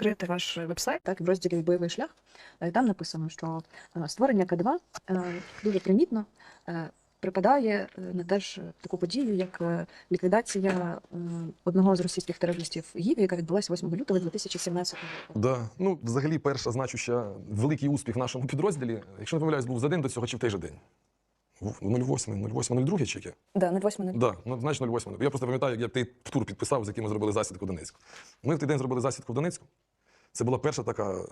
відкрити ваш вебсайт, так, в розділі бойовий шлях. Е, Там написано, що е, створення К2 е, дуже примітно припадає на теж таку подію, як ліквідація одного з російських терористів Гіві, яка відбулася 8 лютого 2017 року. Да. Ну, взагалі, перша значуща великий успіх в нашому підрозділі, якщо не помиляюсь, був за день до цього чи в той же день. 08, 08, 02 чи яке? Да, не 8 Да, ну, значить 08. Я просто пам'ятаю, як ти тур підписав, з яким ми зробили засідку в Донецьку. Ми в той день зробили засідку в Донецьку. Це була перша така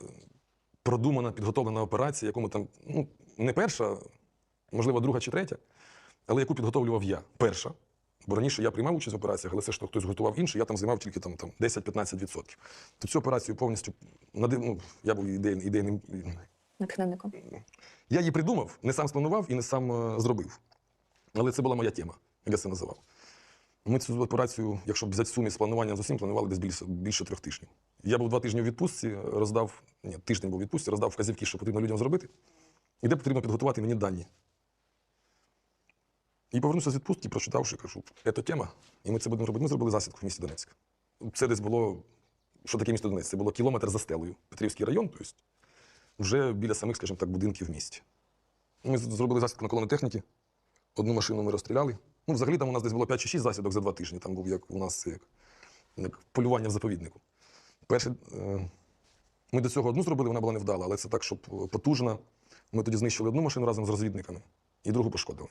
продумана, підготовлена операція, яку ми там, ну, не перша, можливо, друга чи третя, але яку підготовлював я. Перша. Бо раніше я приймав участь в операціях, але все, що хтось готував інший, я там займав тільки там, там 10-15%. То цю операцію повністю ну, я був ідейним, ідейним. натхненником. Я її придумав, не сам спланував і не сам е, зробив. Але це була моя тема, як я це називав. Ми цю операцію, якщо б взяти в сумі з плануванням з усім, планували десь більше, більше трьох тижнів. Я був два тижні у відпустці, роздав, ні, тиждень був у відпустці, роздав вказівки, що потрібно людям зробити, і де потрібно підготувати мені дані. І повернувся з відпустки, прочитавши, кажу, це тема, і ми це будемо робити. Ми зробили засідку в місті Донецьк. Це десь було, що таке місто Донецьк? Це було кілометр за стелею, Петрівський район, тобто вже біля самих, скажімо так, будинків в місті. Ми зробили засідку на колони техніки. Одну машину ми розстріляли. Ну, взагалі там у нас десь було 5 чи 6 засідок за два тижні. Там був як у нас як, як полювання в заповіднику. Перше, е, ми до цього одну зробили, вона була невдала, але це так, щоб е, потужна. Ми тоді знищили одну машину разом з розвідниками і другу пошкодили.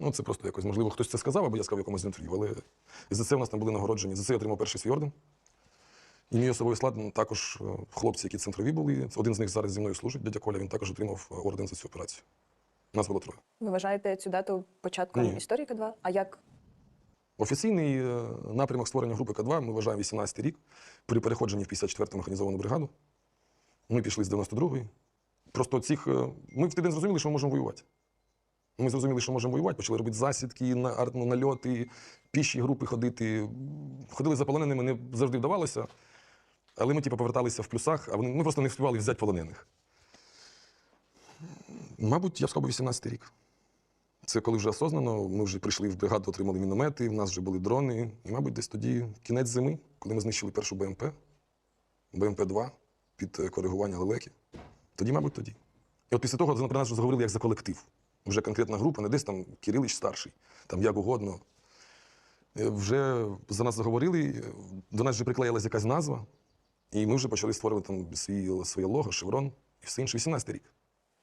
Ну, це просто якось, можливо, хтось це сказав, або я сказав якомусь інтерв'ю, але і за це у нас там були нагороджені. За це я отримав перший свій орден. І мій особовий склад також е, хлопці, які центрові були. Один з них зараз зі мною служить, дядя Коля, він також отримав орден за цю операцію. Нас було троє. Ви вважаєте цю дату початком Ні. історії К2? А як Офіційний е, напрямок створення групи К2 ми вважаємо 18 рік при переходженні в 54-ту механізовану бригаду. Ми пішли з 92-ї. Просто цих. е, Ми в день зрозуміли, що ми можемо воювати. Ми зрозуміли, що можемо воювати, почали робити засідки, нальоти, піші групи ходити. Ходили за полоненими, не завжди вдавалося. Але ми, типу, поверталися в плюсах, а вони, ми просто не встигали взяти полонених. Мабуть, я б сказав, 18 рік. Це коли вже осознано, ми вже прийшли в бригаду, отримали міномети, в нас вже були дрони. І, мабуть, десь тоді кінець зими, коли ми знищили першу БМП, БМП-2 під е, коригування лелеки. Тоді, мабуть, тоді. І от після того про нас вже заговорили як за колектив. Вже конкретна група, не десь там Кирилич старший, там як угодно. Е, Вже за нас заговорили, е, до нас вже приклеїлась якась назва, і ми вже почали створювати там свій, своє лого, шеврон і все інше. 18 рік.